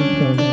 Amen.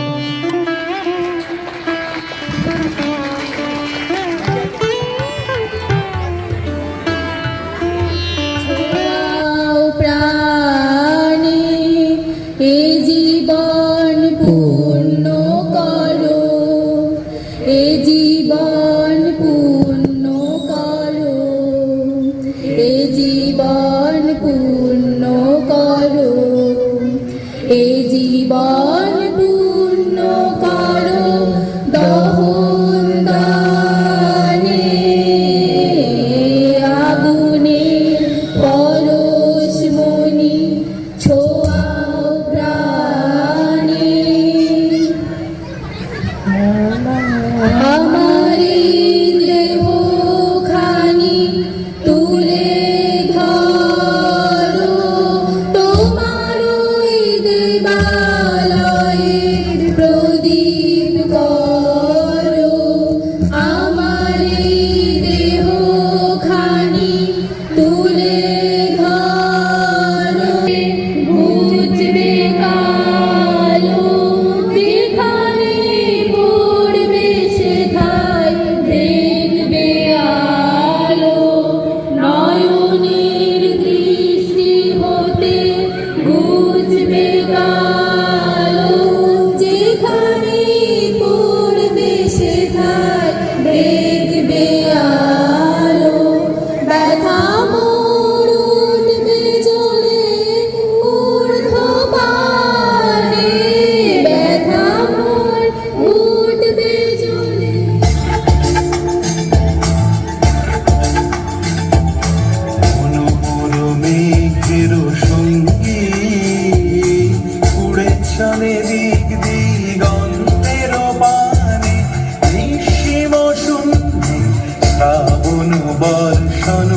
শ্রাবণ বর্ষণ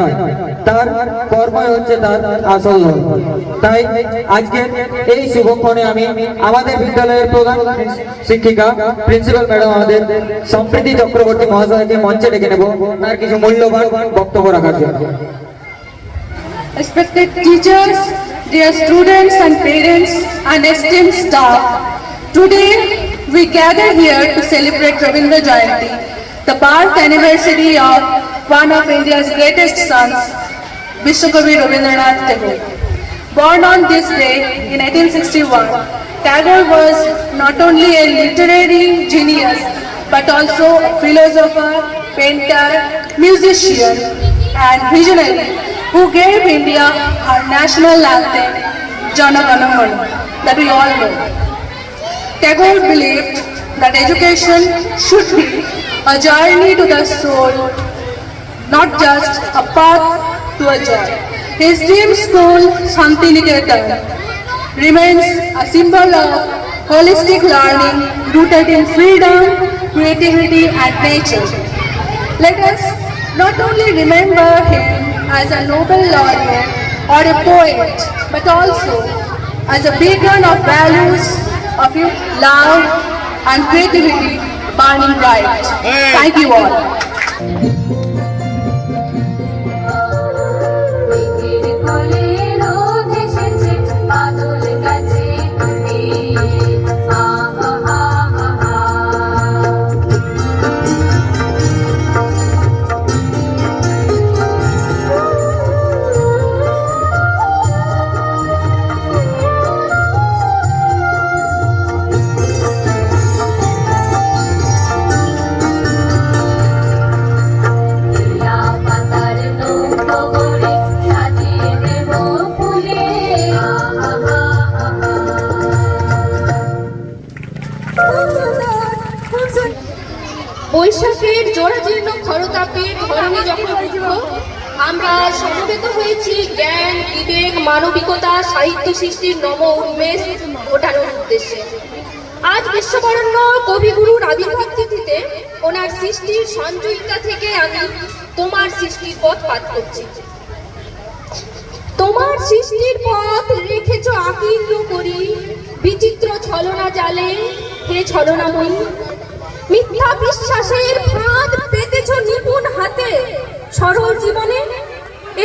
নয় তার কর্মই হচ্ছে তার আসল ধর্ম তাই আজকে এই শুভক্ষণে আমি আমাদের বিদ্যালয়ের প্রধান শিক্ষিকা প্রিন্সিপাল ম্যাডাম আমাদের সম্প্রীতি চক্রবর্তী মহাশয়কে মঞ্চে ডেকে নেব তার কিছু মূল্যবান বক্তব্য রাখার জন্য Respected teachers, dear students and parents and esteemed staff, today we gather here to celebrate Ravindra Jayanti, the birth anniversary of one of India's greatest sons, Vishwakavi Rabindranath Tagore. Born on this day in 1861, Tagore was not only a literary genius but also a philosopher, painter, musician, and visionary who gave India our national anthem, Jana Gana Mana, that we all know. Tagore believed that education should be a journey to the soul, not just a path to a joy. His dream school, Shantiniketan, remains a symbol of holistic learning rooted in freedom, creativity and nature. Let us not only remember him as a Nobel laureate or a poet, but also as a beacon of values of love and creativity burning bright. Thank you all. আমরা সমবেত হয়েছি জ্ঞান, বিবেক, মানবিকতা, সাহিত্য সৃষ্টির নব উন্মেষ ঘটানোর উদ্দেশ্যে। আজ বিশ্ববরণ্য কবিগুরুর আবির্ভাব ওনার সৃষ্টির সঞ্চয়িতা থেকে আমি তোমার সৃষ্টির পথ পাঠ করছি। তোমার সৃষ্টির পথ রেখেছ আকীর্ণ করি, বিচিত্র ছলনা জালে, হে ছলনাময়ী মিথ্যা বিশ্বাসের ফাঁদ পেতেছ নিপুণ হাতে। সরল জীবনে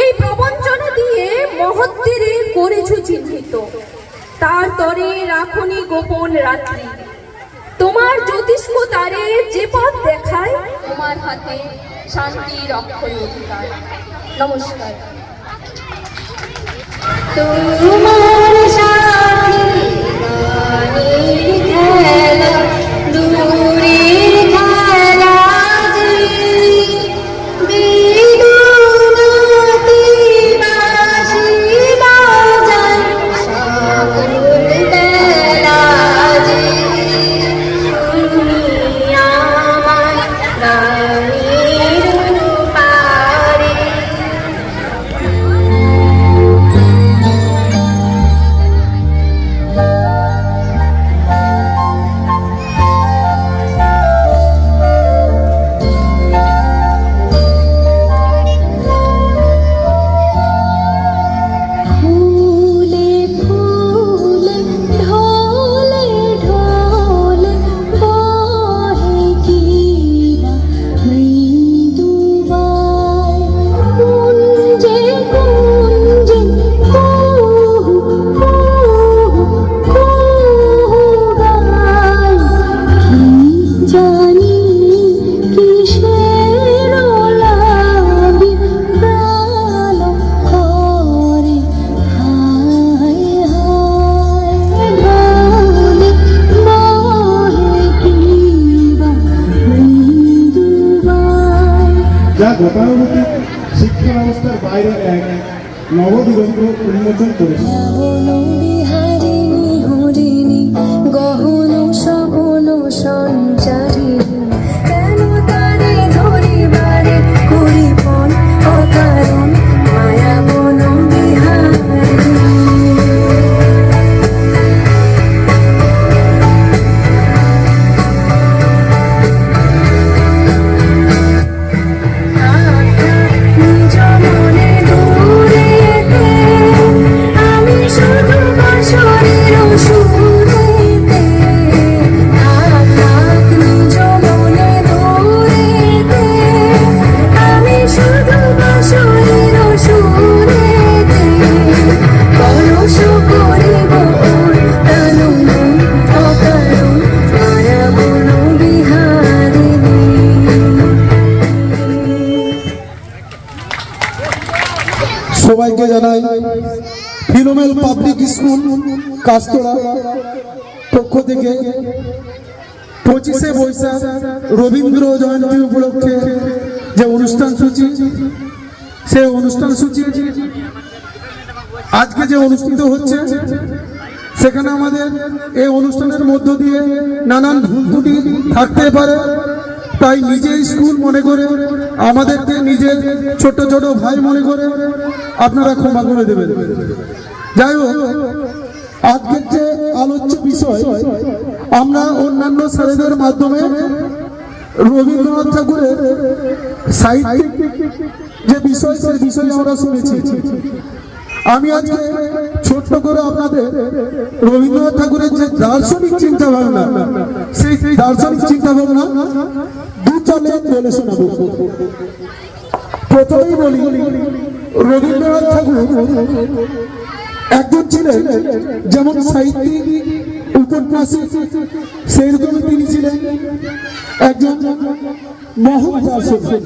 এই প্রবঞ্চনা দিয়ে মহত্বের করেছ চিহ্নিত তার তরে রাখনি গোপন রাত্রি। তোমার জ্যোতিষ্ক তারে যে পথ দেখায়, তোমার হাতে শান্তির অক্ষয় অধিকার। নমস্কার। তোমার সাথে গতানুগতিক শিক্ষা ব্যবস্থার বাইরে এক নবদিগন্ত উন্মোচন করেছে। কাস্তরা পক্ষ থেকে পঁচিশে বৈশাখ রবীন্দ্র জয়ন্তী উপলক্ষে যে অনুষ্ঠান সূচি, সে অনুষ্ঠান সূচি আজকে যে অনুষ্ঠিত হচ্ছে, সেখানে আমাদের এই অনুষ্ঠানের মধ্য দিয়ে নানান ভুল থাকতে পারে। তাই নিজেই স্কুল মনে করে, আমাদেরকে নিজের ছোট ছোট ভাই মনে করে আপনারা ক্ষমা করে দেবেন। যাই হোক আজকের যে আলোচ্য বিষয়, আমরা অন্যান্য স্যারেদের মাধ্যমে রবীন্দ্রনাথ ঠাকুরের সাহিত্যিক যে বিষয়, সেই বিষয়ে আমরা শুনেছি। আমি আজকে ছোট্ট করে আপনাদের রবীন্দ্রনাথ ঠাকুরের যে দার্শনিক চিন্তা ভাবনা সেই সেই দার্শনিক চিন্তা ভাবনা দু চালে বলে শোনাবো। প্রথমেই বলি, রবীন্দ্রনাথ ঠাকুর একজন ছিলেন যেমন সাহিত্যিক, উপন্যাসিক সেই রকমই তিনি ছিলেন। একজন মহৎ দার্শনিক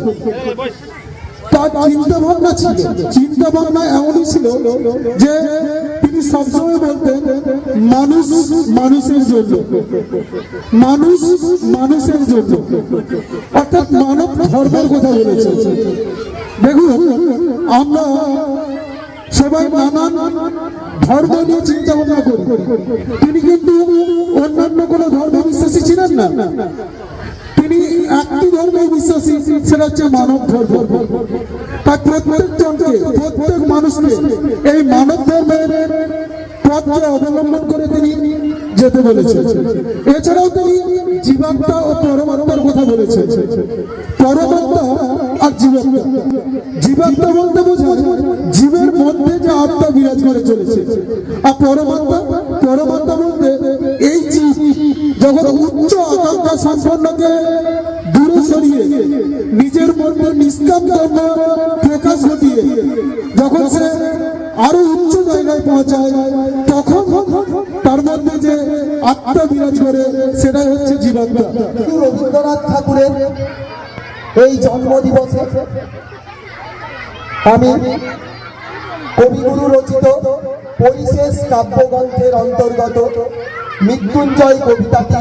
তার চিন্তা ভাবনা ছিল চিন্তা ভাবনা এমনই ছিল যে তিনি সবসময় বলতেন, মানুষ মানুষের জন্য। মানুষ মানুষের জন্য। অর্থাৎ মানব ধর্মের কথা বলেছে দেখুন, আমরা সবাই নানান ধর্ম নিয়ে চিন্তা ভাবনা করি। তিনি কিন্তু অন্যান্য কোন ধর্ম বিশ্বাসী ছিলেন না। তিনি একটা ধর্মে বিশ্বাসী, সেটা হচ্ছে মানব ধর্ম। তাই প্রত্যেকজনকে, প্রত্যেক মানুষকে এই মানব ধর্মের পথকে অবলম্বন করে তিনি যেতে বলেছে। এছাড়াও তিনি জীবাত্মা ও পরমাত্মার কথা বলেছেন। পরমাত্মা আর জীবাত্মা। জীবাত্মা বলতে বোঝায় জীবের মধ্যে যে আত্মা বিরাজ করে চলেছে। আর পরমাত্মা পরমাত্মা বলতে এই জীব যখন উচ্চ আকাঙ্ক্ষা সম্পন্নকে দূরে সরিয়ে নিজের মধ্যে নিষ্কাম কর্ম প্রকাশ ঘটিয়ে যখন সে আরও উচ্চ জায়গায় পৌঁছায়, তখন আত্মা বিরাজ করে, সেটাই হচ্ছে জীবাত্মা রবীন্দ্রনাথ ঠাকুরের এই জন্মদিবসে আমি কবিগুরু রচিত পরিশেষ কাব্যগ্রন্থের অন্তর্গত মৃত্যুঞ্জয় কবিতাটি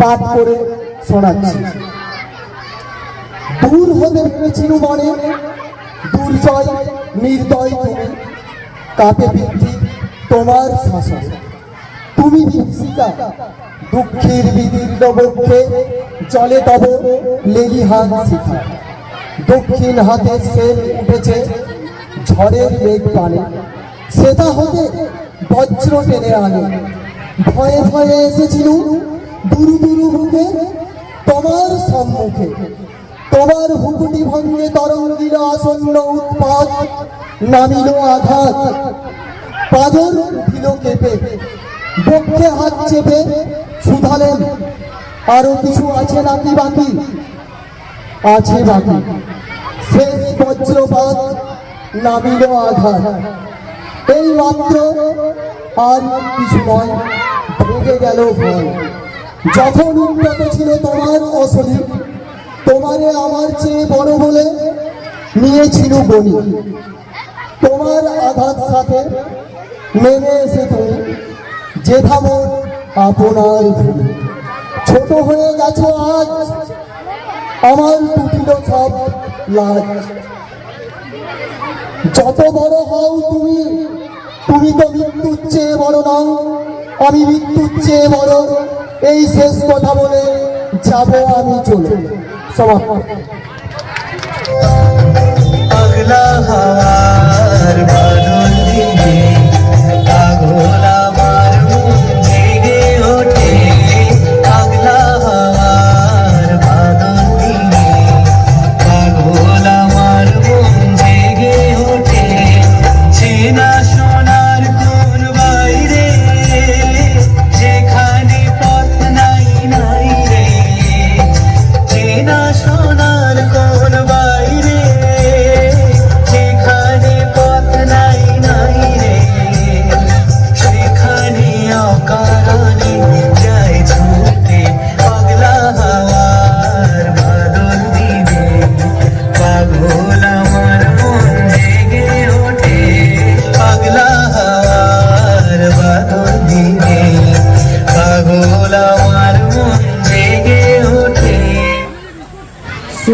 পাঠ করে শোনাচ্ছি। দূর হতে ভেবেছিল মনে, দুর্জয়, নির্দয় তুমি। কাপে বৃদ্ধি তোমার শাসন। তুমি বিভীষিকা দুঃখের বিদীর্ণ বক্ষে চলে তব লেলিহান শিখা। দক্ষিণ হাতে সেল উঠেছে ঝড়ের মেঘ পানে। সেটা হতে বজ্র টেনে আনে। ভয়ে ভয়ে এসেছিল দুরু দুরু বুকে তোমার সম্মুখে। তোমার হুকুটি ভঙ্গে তরঙ্গিল আসন্ন উৎপাত নামিল আঘাত। পাদর উঠিল কেঁপে। বক্ষে হাত চেপে শুধালেন। আরও কিছু আছে নাকি বাকি? আছে বাকি। শেষ বজ্রপাত নামিল আঘাত এই মাত্র আর কিছু নয়, ভেঙে গেল ভয়। যখন উন্নত ছিল তোমার অসলি তোমারে আমার চেয়ে বড় বলে নিয়েছিল বলি তোমার আঘাত সাথে নেমে এসে তুমি। জেঠামোর আপনার ভুলে ছোট হয়ে গেছো আজ, আমার টুটিল সব লাজ। যত বড় হও তুমি তুমি তো মৃত্যুর চেয়ে বড় নাও, আমি মৃত্যুর চেয়ে বড়। এই শেষ কথা বলে যাব আমি চলে। সমাপ্ত। পাগলা হাওয়ার বাদল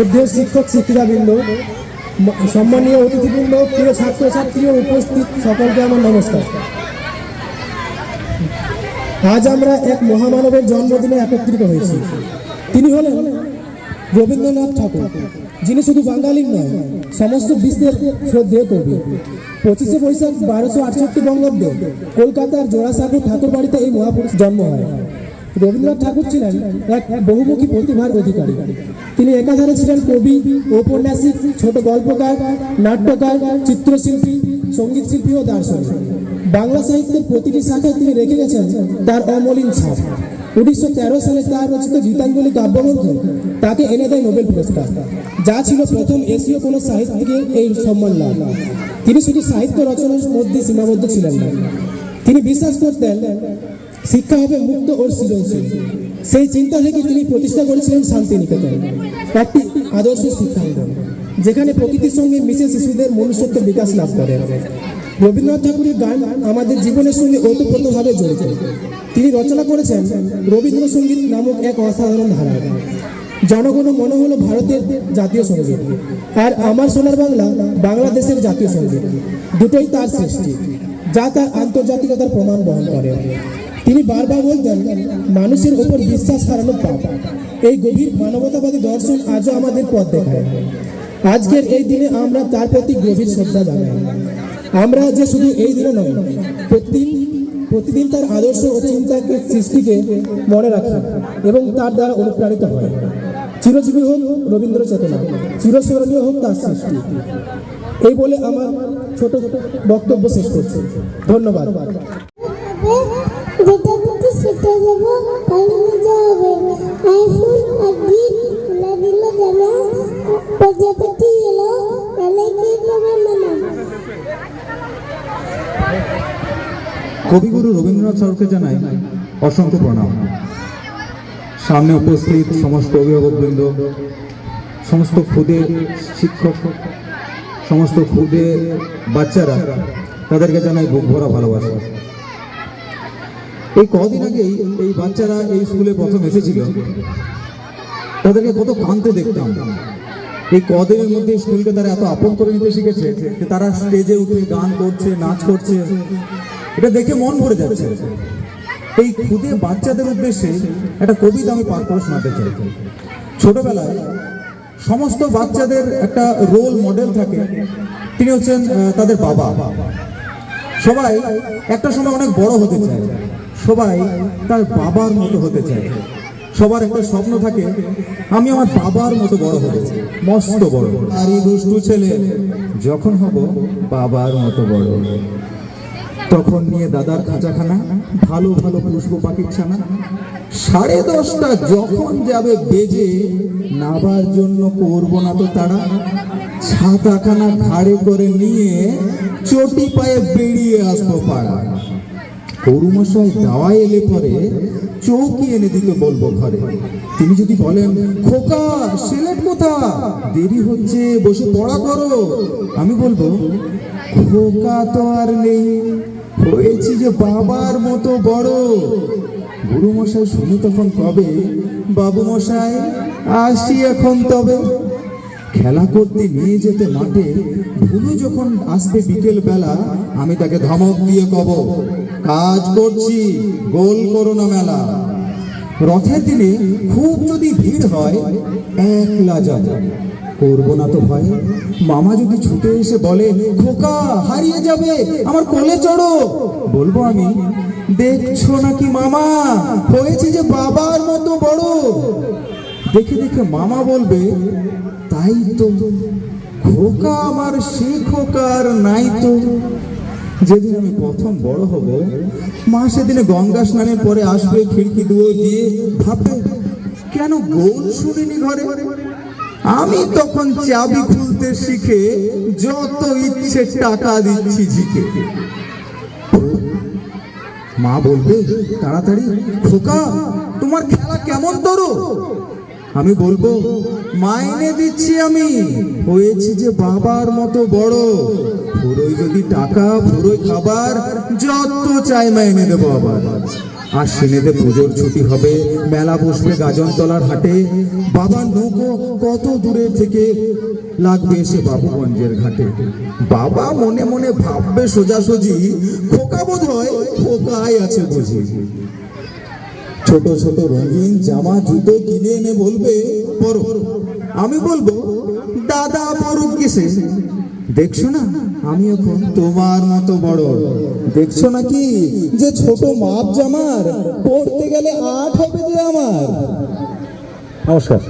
শ্রদ্ধেয় শিক্ষক, শিক্ষিকাবৃন্দ সম্মানীয় অতিথিবৃন্দ, প্রিয় ছাত্রছাত্রী উপস্থিত সকলকে আমার নমস্কার। আজ আমরা এক মহামানবের জন্মদিনে একত্রিত হয়েছি। তিনি হলেন রবীন্দ্রনাথ ঠাকুর, যিনি শুধু বাঙালির নয়, সমস্ত বিশ্বের শ্রদ্ধেয় কবি। পঁচিশে বৈশাখ বারোশো আটষট্টি বঙ্গাব্দে কলকাতার জোড়াসাঁকো ঠাকুর বাড়িতে এই মহাপুরুষ জন্ম হয়। রবীন্দ্রনাথ ঠাকুর ছিলেন এক বহুমুখী প্রতিভার অধিকারী। তিনি একাধারে ছিলেন কবি, ঔপন্যাসিক, ছোট গল্পকার, নাট্যকার, চিত্রশিল্পী সংগীত শিল্পী ও দার্শনিক। বাংলা সাহিত্যের প্রতিটি শাখায় তিনি রেখে গেছেন তার অমলিন ছাপ। উনিশশো তেরো সালে তার রচিত গীতাঞ্জলি কাব্যগ্রন্থ তাকে এনে দেয় নোবেল পুরস্কার, যা ছিল প্রথম এশীয় কোনো সাহিত্যিকের এই সম্মান লাভ। তিনি শুধু সাহিত্য রচনার মধ্যে সীমাবদ্ধ ছিলেন না। তিনি বিশ্বাস করতেন শিক্ষা হবে মুক্ত ও সৃজনশীল। সেই চিন্তা থেকে তিনি প্রতিষ্ঠা করেছিলেন শান্তিনিকেতন, একটি আদর্শ শিক্ষাঙ্গন, যেখানে প্রকৃতির সঙ্গে মিশে শিশুদের মনুষ্যত্ব বিকাশ লাভ করে। রবীন্দ্রনাথ ঠাকুরের গান আমাদের জীবনের সঙ্গে ওতপ্রোতভাবে জড়িত। তিনি রচনা করেছেন রবীন্দ্রসঙ্গীত নামক এক অসাধারণ ধারা। জনগণ মনে হলো ভারতের জাতীয় সংগীত, আর আমার সোনার বাংলা বাংলাদেশের জাতীয় সংগীত। দুটোই তার সৃষ্টি, যা তার আন্তর্জাতিকতার প্রমাণ বহন করে। তিনি বারবার বলতেন, মানুষের ওপর বিশ্বাস হারানো পাপ। এই গভীর মানবতাবাদী দর্শন আজও আমাদের পথ দেখায়। আজকের এই দিনে আমরা তার প্রতি গভীর শ্রদ্ধা জানাই। আমরা যে শুধু এই দিনে নয়, প্রতিদিন প্রতিদিন তার আদর্শ ও চিন্তাকে, সৃষ্টিকে মনে রাখি এবং তার দ্বারা অনুপ্রাণিত হয়। চিরজীবী হোক রবীন্দ্র চেতনা, চিরস্মরণীয় হোক তার সৃষ্টি। এই বলে আমার ছোট বক্তব্য শেষ করছি। ধন্যবাদ। প্রজাপতি কবিগুরু রবীন্দ্রনাথ ঠাকুরকে জানাই অসংখ্য প্রণাম। সামনে উপস্থিত সমস্ত অভিভাবকবৃন্দ, সমস্ত খুদে শিক্ষক, সমস্ত খুদে বাচ্চারা, তাদেরকে জানাই বুক ভরা ভালোবাসা। এই কদিন আগেই এই বাচ্চারা এই স্কুলে প্রথম এসেছিল। তাদেরকে কত কাঁদতে দেখতাম। এই কদিনের মধ্যে স্কুলকে তারা এত আপন করে নিতে শিখেছে যে তারা স্টেজে উঠে গান করছে, নাচ করছে। এটা দেখে মন ভরে যাচ্ছে। এই খুদে বাচ্চাদের উদ্দেশ্যে একটা কবিতা আমি পাঠ করে শোনাতে চাই। ছোটবেলায় সমস্ত বাচ্চাদের একটা রোল মডেল থাকে। তিনি হচ্ছেন তাদের বাবা। সবাই একটা সময় অনেক বড় হতে চায়। সবাই তার বাবার মতো হতে চায়। সবার একটা স্বপ্ন থাকে, আমি আমার বাবার মতো বড় চাই মস্ত বড়। আর এই দুষ্টু ছেলে যখন হব বাবার মতো বড়। তখন নিয়ে দাদার খাঁচাখানা, ভালো ভালো পুষ্প পাখির ছানা সাড়ে দশটা যখন যাবে বেজে, নাবার জন্য করব না তো তারা। ছাতাখানা ঘাড়ে করে নিয়ে চটি পায়ে বেরিয়ে আসব পাড়া। গরুমশাই দাওয়া এলে পরে চৌকি এনে দিতে বলব ঘরে। তিনি যদি বলেন, খোকা, সিলেট কোথা দেরি হচ্ছে, বসে পড়া করো। আমি বলব, খোকা তো আর নেই, হয়েছি যে বাবার মতো বড়। গুরু মশাই শুনি তখন কবে বাবু মশাই আসি এখন তবে। খেলা করতে নিয়ে যেতে মাঠে ভুলু যখন আসবে বিকেল বেলা আমি তাকে ধমক দিয়ে কব কাজ করছি, গোল করোনা মেলা। রথের দিনে খুব যদি ভিড় হয়, একলা যাব। করব না তো ভয়। মামা যদি ছুটে এসে বলে, খোকা, হারিয়ে যাবে, আমার কোলে চড়ো। বলব আমি, দেখছ নাকি মামা? হয়েছে যে বাবার মতো বড়। দেখে দেখে মামা বলবে, তাই তো। খোকা আমার সে খোকার নাই তো। যেদিন আমি প্রথম বড় হব, মা সেদিনে গঙ্গা স্নানের পরে আসবে, খিড়কি দুয়ো দিয়ে ভাববে, কেন গোল শুনিনি ঘরে? আমি তখন চাবি খুলতে শিখে যত ইচ্ছে টাকা দিচ্ছি ঝিকে। মা বলবে, তাড়াতাড়ি খোকা, তোমার খেলা কেমন তোরো? আমি বলব, মাইনে দিচ্ছি আমি। হয়েছি যে বাবার মতো বড়। পুরোই যদি টাকা পুরোই খাবার, যত চাই মাইনে দেবো আবার। আর সিনেতে পুজোর ছুটি হবে, মেলা বসবে গাজনতলার হাটে। বাবার নৌকো কত দূরে থেকে লাগবে এসে বাবুগঞ্জের ঘাটে। বাবা মনে মনে ভাববে সোজাসুজি, খোকা বোধ হয় খোকাই আছে বুঝি। ছোট ছোট রঙিন জামা জুতো কিনে এনে বলবে, পরো। আমি বলব, দাদা, পরুক কিসে? দেখছ না, আমি এখন তোমার মতো বড়। দেখছ নাকি যে ছোট মাপ জামার পড়তে গেলে আট হবে যে আমার? নমস্কার।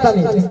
একটা জোরে